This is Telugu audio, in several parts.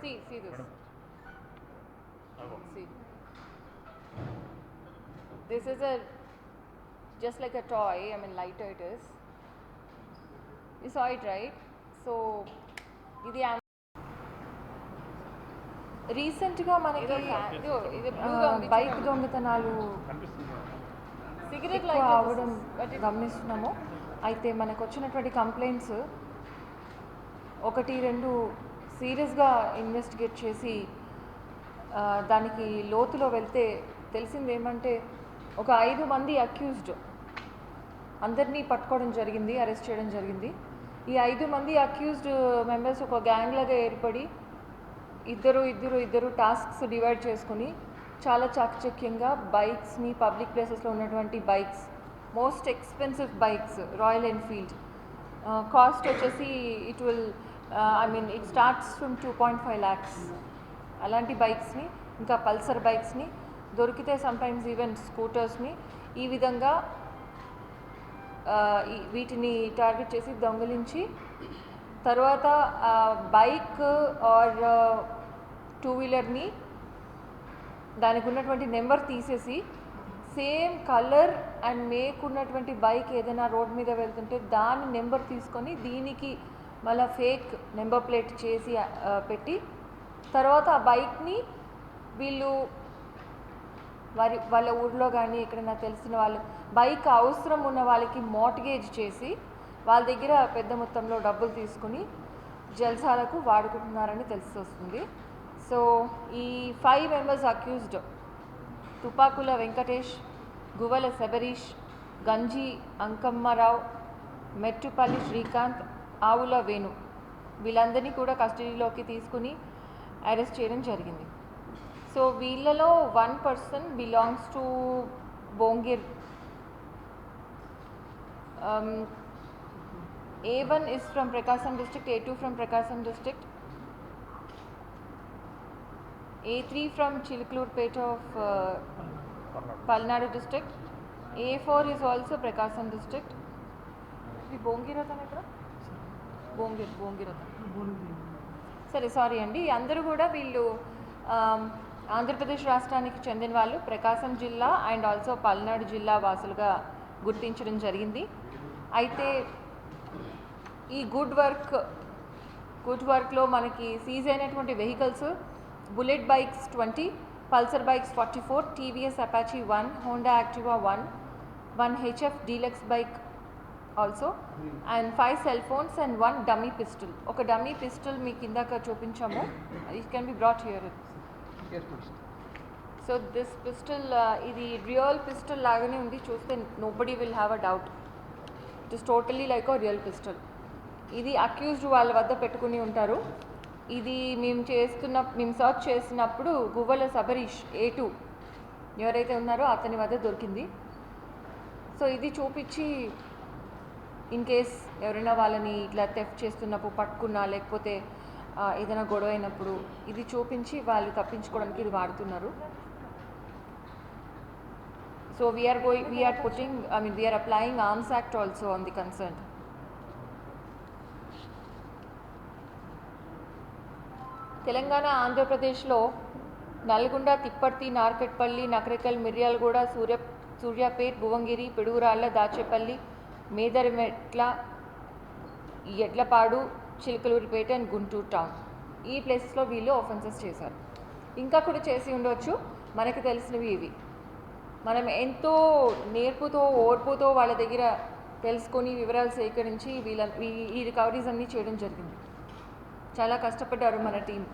See. This is a just like a toy. I mean, lighter it is. You saw it, right? So, ఇది రీసెంట్గా మనకి బైక్ దొంగతనాలు సిగరెట్ అవడం గమనిస్తున్నాము అయితే మనకు వచ్చినటువంటి కంప్లైంట్స్ ఒకటి రెండు సీరియస్గా ఇన్వెస్టిగేట్ చేసి దానికి లోతులో వెళ్తే తెలిసింది ఏమంటే ఒక ఐదు మంది అక్యూజ్డ్ అందరినీ పట్టుకోవడం జరిగింది అరెస్ట్ చేయడం జరిగింది. ఈ ఐదు మంది అక్యూజ్డ్ మెంబర్స్ ఒక గ్యాంగ్ లాగా ఏర్పడి ఇద్దరు ఇద్దరు ఇద్దరు టాస్క్స్ డివైడ్ చేసుకుని చాలా చాకచక్యంగా బైక్స్ని పబ్లిక్ ప్లేసెస్లో ఉన్నటువంటి bikes most expensive bikes Royal Enfield cost వచ్చేసి it will I mean it starts from two point five lakhs అలాంటి బైక్స్ని ఇంకా పల్సర్ బైక్స్ని దొరికితే సమ్టైమ్స్ ఈవెన్ స్కూటర్స్ని ఈ విధంగా uh, వీటిని టార్గెట్ చేసి దొంగలించి తర్వాత బైక్ ఆర్ టూ వీలర్ని దానికి ఉన్నటువంటి నెంబర్ తీసేసి సేమ్ కలర్ అండ్ మేక్ ఉన్నటువంటి బైక్ ఏదైనా రోడ్ మీద వెళ్తుంటే దాని నెంబర్ తీసుకొని దీనికి మళ్ళీ ఫేక్ నెంబర్ ప్లేట్ చేసి పెట్టి తర్వాత ఆ బైక్ని వీళ్ళు వారి వాళ్ళ ఊర్లో కానీ ఎక్కడైనా తెలిసిన వాళ్ళు బైక్ అవసరం ఉన్న వాళ్ళకి మోటిగేజ్ చేసి వాళ్ళ దగ్గర పెద్ద మొత్తంలో డబ్బులు తీసుకుని జల్సాలకు వాడుకుంటున్నారని తెలిసి వస్తుంది. సో ఈ five members accused Tupakula Venkatesh Guvvala Sabarish Ganji Ankammarao Mettupalli Srikanth ఆవుల వేణు. వీళ్ళందరినీ కూడా కస్టడీలోకి తీసుకుని అరెస్ట్ చేయడం జరిగింది. సో వీళ్ళలో one person belongs to Bhongir. A one is from Prakasam district A two from Prakasam district A three from Chilakaluripet of Palnadu district A four is also Prakasam district ఇది బోంగిరతన్ బోంగిర్ బోంగిరతన్ సరే సారీ అండి. అందరూ కూడా వీళ్ళు ఆంధ్రప్రదేశ్ రాష్ట్రానికి చెందిన వాళ్ళు ప్రకాశం జిల్లా అండ్ ఆల్సో పల్నాడు జిల్లా వాసులుగా గుర్తించడం జరిగింది. అయితే ఈ గుడ్ వర్క్ గుడ్ వర్క్లో మనకి సీజ్ అయినటువంటి vehicles bullet bikes twenty Pulsar bikes forty four TVS Apache one Honda Activa one one HF Deluxe bike also and five cell phones and one dummy pistol ఒక డమ్మీ పిస్టల్ మీకు ఇందాక చూపించాము. It can be brought here so this pistol ఇది రియల్ పిస్టల్ లాగానే ఉంది. చూస్తే nobody will have a doubt it is totally like a real pistol ఇది అక్యూజ్డ్ వాళ్ళ వద్ద పెట్టుకుని ఉంటారు. ఇది మేము చేస్తున్న మేము సర్చ్ చేసినప్పుడు గువ్వల సబరీష్ ఏ టూ ఎవరైతే ఉన్నారో అతని వద్ద దొరికింది. సో ఇది చూపించి ఇన్ కేస్ ఎవరైనా వాళ్ళని ఇట్లా తెఫ్ చేస్తున్నప్పుడు పట్టుకున్నా లేకపోతే ఏదైనా గొడవ అయినప్పుడు ఇది చూపించి వాళ్ళు తప్పించుకోవడానికి ఇది వాడుతున్నారు. So we're going we're putting I mean we're applying arms act also on the concern Telangana ఆంధ్రప్రదేశ్లో నల్గొండ తిప్పర్తి నార్కెట్పల్లి నకరికల్ మిర్యాలగూడ సూర్య సూర్యాపేట్ భువంగిరి పిడుగురాళ్ళ దాచేపల్లి మేదరమెట్ల ఎడ్లపాడు చిలకలూరిపేట అండ్ గుంటూరు టౌన్ ఈ ప్లేసెస్లో వీళ్ళు ఆఫెన్సెస్ చేశారు. ఇంకా కూడా చేసి ఉండవచ్చు మనకు తెలిసినవి ఇవి. మనం ఎంతో నేర్పుతో ఓర్పుతో వాళ్ళ దగ్గర తెలుసుకొని వివరాలు సేకరించి వీళ్ళ ఈ- ఈ రికవరీస్ అన్నీ చేయడం జరిగింది. చాలా కష్టపడ్డారు మన team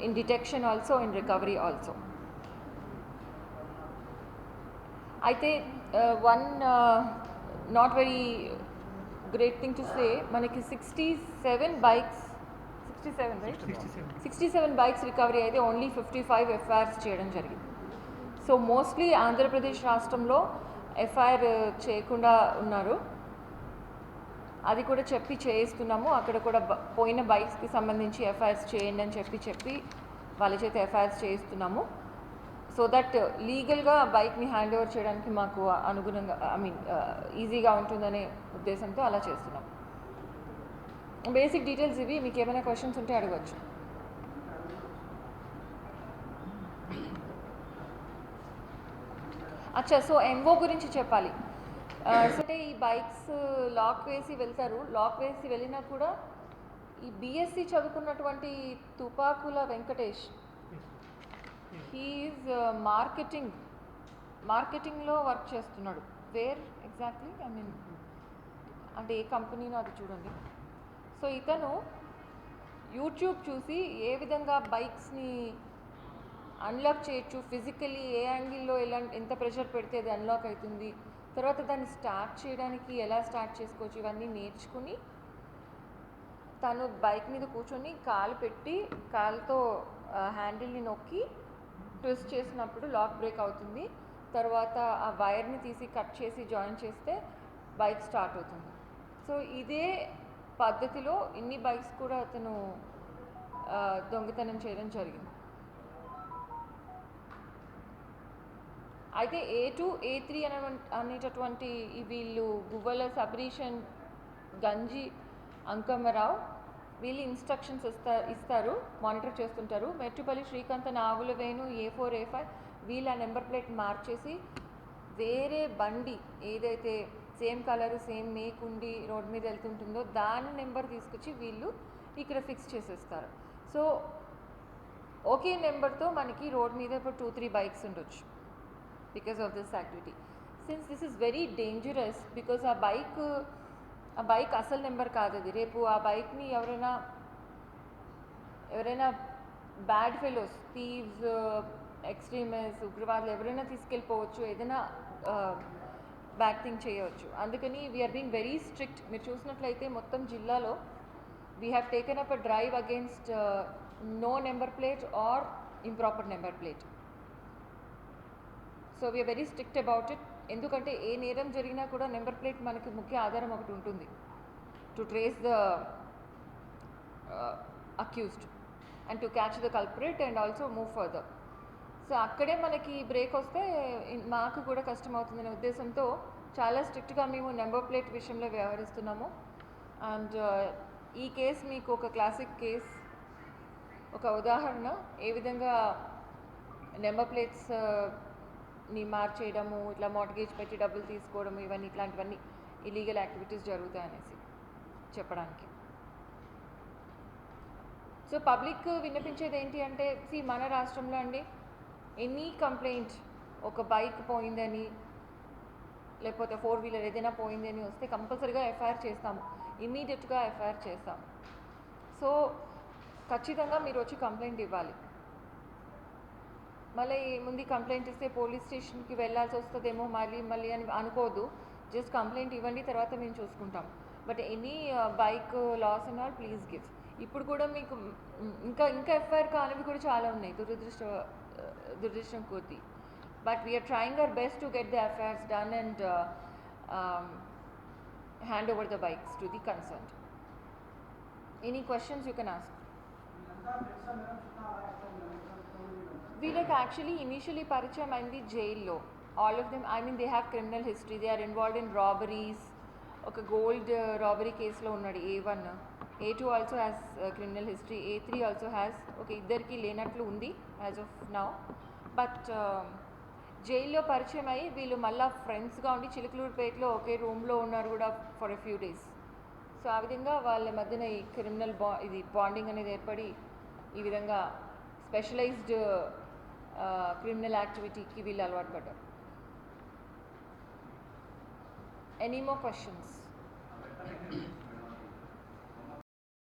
in detection also in recovery also అయితే uh, one not very great thing to say మనకి sixty seven bikes sixty seven sixty seven bikes recovery అయితే ఓన్లీ ఫిఫ్టీ ఫైవ్ ఎఫ్ఐఆర్స్ చేయడం జరిగింది. సో మోస్ట్లీ ఆంధ్రప్రదేశ్ రాష్ట్రంలో ఎఫ్ఐఆర్ చేయకుండా ఉన్నారు. అది కూడా చెప్పి చేయిస్తున్నాము. అక్కడ కూడా పోయిన బైక్స్కి సంబంధించి ఎఫ్ఐఆర్స్ చేయండి అని చెప్పి చెప్పి వాళ్ళ చేత ఎఫ్ఐఆర్స్ చేయిస్తున్నాము. సో దట్ లీగల్గా బైక్ని హ్యాండ్ ఓవర్ చేయడానికి మాకు అనుగుణంగా ఐ మీన్ ఈజీగా ఉంటుందనే ఉద్దేశంతో అలా చేస్తున్నాం. బేసిక్ డీటెయిల్స్ ఇవి మీకు ఏమైనా క్వశ్చన్స్ ఉంటే అడగచ్చు. అచ్చా సో ఎంఓ గురించి చెప్పాలి. Uh, అంటే ఈ బైక్స్ లాక్ uh, వేసి వెళ్తారు. లాక్ వేసి వెళ్ళినా కూడా ఈ బీఎస్సీ చదువుకున్నటువంటి తుపాకుల వెంకటేష్ హీఈస్ మార్కెటింగ్. మార్కెటింగ్లో వర్క్ చేస్తున్నాడు. Where exactly? ఐ మీన్ అంటే ఏ కంపెనీనో అది చూడండి. సో ఇతను యూట్యూబ్ చూసి ఏ విధంగా బైక్స్ని అన్లాక్ చేయొచ్చు ఫిజికల్లీ ఏ యాంగిల్లో ఎలా ఎంత ప్రెషర్ పెడితే అది అన్లాక్ అవుతుంది తర్వాత దాన్ని స్టార్ట్ చేయడానికి ఎలా స్టార్ట్ చేసుకోవచ్చు ఇవన్నీ నేర్చుకుని తను బైక్ మీద కూర్చొని కాలు పెట్టి కాలుతో హ్యాండిల్ని నొక్కి ట్విస్ట్ చేసినప్పుడు లాక్ బ్రేక్ అవుతుంది. తర్వాత ఆ వైర్ని తీసి కట్ చేసి జాయిన్ చేస్తే బైక్ స్టార్ట్ అవుతుంది. సో ఇదే పద్ధతిలో ఇన్ని బైక్స్ కూడా అతను దొంగతనం చేయడం జరిగింది. అయితే ఏ టూ ఏ త్రీ అనే అనేటటువంటి వీళ్ళు గువ్వల సబరీషన్ గంజి అంకమ్మరావు వీళ్ళు ఇన్స్ట్రక్షన్స్ ఇస్తా ఇస్తారు మానిటర్ చేస్తుంటారు. Mettupalli Srikanth Nagula Venu A four A five వీళ్ళ నెంబర్ ప్లేట్ మార్చేసి వేరే బండి ఏదైతే సేమ్ కలర్ సేమ్ మేక్ ఉండి రోడ్ మీద వెళ్తుంటుందో దాని నెంబర్ తీసుకొచ్చి వీళ్ళు ఇక్కడ ఫిక్స్ చేసేస్తారు. సో ఒకే నెంబర్తో మనకి రోడ్ మీద ఇప్పుడు టూ త్రీ బైక్స్ ఉండొచ్చు because of this activity since this is very dangerous because ఆ బైక్ ఆ బైక్ అసలు నెంబర్ కాదు అది. రేపు ఆ బైక్ని ఎవరైనా ఎవరైనా బ్యాడ్ ఫెలోస్ థీవ్స్ ఎక్స్ట్రీమిస్ట్ ఉగ్రవాదులు ఎవరైనా తీసుకెళ్ళిపోవచ్చు ఏదైనా బ్యాడ్ థింగ్ చేయవచ్చు. అందుకని వీఆర్ బీయింగ్ వెరీ స్ట్రిక్ట్ మీరు చూసినట్లయితే మొత్తం జిల్లాలో we have taken up a drive against no number plate or improper number plate so we're very strict about it ఎందుకంటే ఏ నేరం జరిగినా కూడా నెంబర్ ప్లేట్ మనకి ముఖ్య ఆధారం ఒకటి ఉంటుంది. To trace the accused and to catch the culprit and also move further so అక్కడే మనకి బ్రేక్ వస్తే మాకు కూడా కష్టం అవుతుందనే ఉద్దేశంతో చాలా స్ట్రిక్ట్గా మేము నెంబర్ ప్లేట్ విషయంలో వ్యవహరిస్తున్నాము. అండ్ uh, ఈ కేస్ మీకు ఒక క్లాసిక్ కేస్ ఒక ఉదాహరణ. ఏ విధంగా నెంబర్ ప్లేట్స్ uh, ని మార్చేయడము ఇట్లా మార్ట్గేజ్ పెట్టి డబ్బులు తీసుకోవడము ఇవన్నీ ఇట్లాంటివన్నీ ఇలీగల్ యాక్టివిటీస్ జరుగుతాయి అనేసి చెప్పడానికి. సో పబ్లిక్ విన్నపించేది ఏంటి అంటే సి మన రాష్ట్రంలో అండి ఎనీ కంప్లైంట్ ఒక బైక్ పోయిందని లేకపోతే ఫోర్ వీలర్ ఏదైనా పోయిందని వస్తే కంపల్సరీగా ఎఫ్ఐఆర్ చేస్తాము. ఇమ్మీడియట్గా ఎఫ్ఐఆర్ చేస్తాం సో ఖచ్చితంగా మీరు వచ్చి కంప్లైంట్ ఇవ్వాలి. మళ్ళీ ముందు కంప్లైంట్ ఇస్తే పోలీస్ స్టేషన్కి వెళ్ళాల్సి వస్తుందేమో మళ్ళీ మళ్ళీ అని అనుకోదు జస్ట్ కంప్లైంట్ ఇవ్వండి తర్వాత మేము చూసుకుంటాం. But any bike loss and all please give ఇప్పుడు కూడా మీకు ఇంకా ఇంకా ఎఫ్ఐఆర్ కానివి కూడా చాలా ఉన్నాయి దురదృష్ట uh, దురదృష్టం కొద్ది. But we're trying our best to get the FIRs done and hand over the bikes to the concern any questions you can ask వీళ్ళకి యాక్చువల్లీ ఇనిషియలీ పరిచయం అయింది జైల్లో. All of them I mean they have criminal history they are involved in robberies ఒక గోల్డ్ రాబరీ కేసులో ఉన్నాడు A one A two also has criminal history A three also has ఒక ఇద్దరికి లేనట్లు ఉంది యాజ్ ఆఫ్ నౌ బట్ జైల్లో పరిచయం అయ్యి వీళ్ళు మళ్ళీ ఫ్రెండ్స్గా ఉండి చిలుకలూరుపేటలో ఒకే రూమ్లో ఉన్నారు కూడా for a few days so ఆ విధంగా వాళ్ళ మధ్యన ఈ క్రిమినల్ బా ఇది బాండింగ్ అనేది ఏర్పడి ఈ విధంగా స్పెషలైజ్డ్ Uh, criminal activity की will alert better. Any more questions?